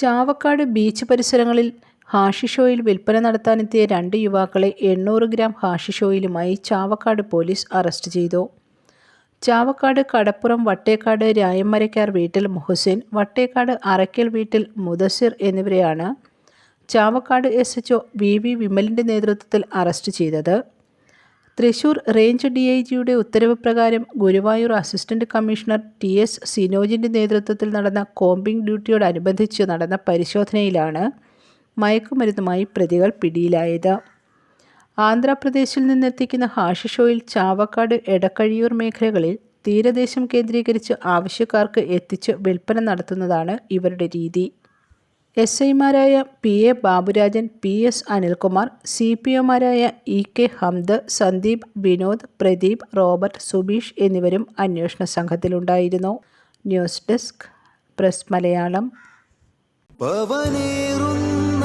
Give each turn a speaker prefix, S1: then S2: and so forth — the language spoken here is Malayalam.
S1: ചാവക്കാട് ബീച്ച് പരിസരങ്ങളിൽ ഹാഷിഷോയിൽ വിൽപ്പന നടത്താനെത്തിയ രണ്ട് യുവാക്കളെ എണ്ണൂറ് ഗ്രാം ഹാഷിഷോയിലുമായി ചാവക്കാട് പോലീസ് അറസ്റ്റ് ചെയ്തു. ചാവക്കാട് കടപ്പുറം വട്ടേക്കാട് രായമ്മരക്കാർ വീട്ടിൽ മുഹസിൻ വട്ടേക്കാട് അറയ്ക്കൽ വീട്ടിൽ മുദസിർ എന്നിവരെയാണ് Chavakkad S H O V V വിമലിന്റെ നേതൃത്വത്തിൽ അറസ്റ്റ് ചെയ്തത്. തൃശൂർ റേഞ്ച് ഡി ഐ ജിയുടെ ഉത്തരവ് പ്രകാരം Guruvayur assistant commissioner T S സിനോജിന്റെ നേതൃത്വത്തിൽ നടന്ന കോമ്പിംഗ് ഡ്യൂട്ടിയോടനുബന്ധിച്ച് നടന്ന പരിശോധനയിലാണ് മയക്കുമരുന്നുമായി പ്രതികൾ പിടിയിലായത്. ആന്ധ്രാപ്രദേശിൽ നിന്നെത്തിക്കുന്ന ഹാഷിഷോയിൽ ചാവക്കാട് എടക്കഴിയൂർ മേഖലകളിൽ തീരദേശം കേന്ദ്രീകരിച്ച് ആവശ്യക്കാർക്ക് എത്തിച്ച് വിൽപ്പന നടത്തുന്നതാണ് ഇവരുടെ രീതി. എസ് ഐമാരായ P A Baburajan P S Anilkumar C P ഒമാരായ E K Hamd Sandeep Vinod Pradeep Robert Subeesh എന്നിവരും അന്വേഷണ സംഘത്തിലുണ്ടായിരുന്നു. News desk press Malayalam.
S2: പവനേറുന്ന